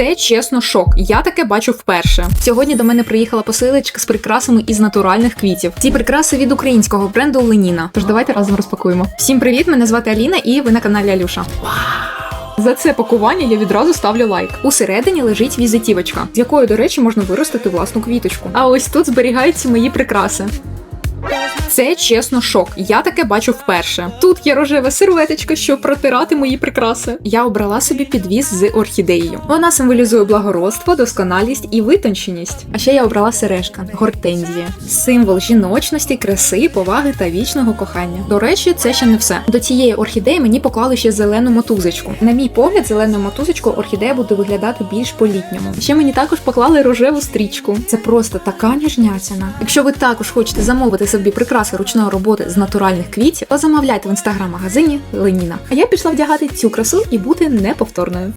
Це чесно шок. Я таке бачу вперше. Сьогодні до мене приїхала посилочка з прикрасами із натуральних квітів. Ці прикраси від українського бренду Леніна. Тож давайте разом розпакуємо. Всім привіт! Мене звати Аліна, і ви на каналі Алюша. За це пакування я відразу ставлю лайк. Усередині лежить візитівочка, з якою, до речі, можна виростити власну квіточку. А ось тут зберігаються мої прикраси. Це чесно шок. Я таке бачу вперше. Тут є рожева серветочка, щоб протирати мої прикраси. Я обрала собі підвіз з орхідеєю. Вона символізує благородство, досконалість і витонченість. А ще я обрала сережка гортензія, символ жіночності, краси, поваги та вічного кохання. До речі, це ще не все. До цієї орхідеї мені поклали ще зелену мотузочку. На мій погляд, зелену мотузочку орхідея буде виглядати більш по-літньому. Ще мені також поклали рожеву стрічку. Це просто така ніжняцяна. Якщо ви також хочете замовити собі прикраси ручної роботи з натуральних квітів, то замовляйте в інстаграм-магазині Леніна. А я пішла вдягати цю красу і бути неповторною.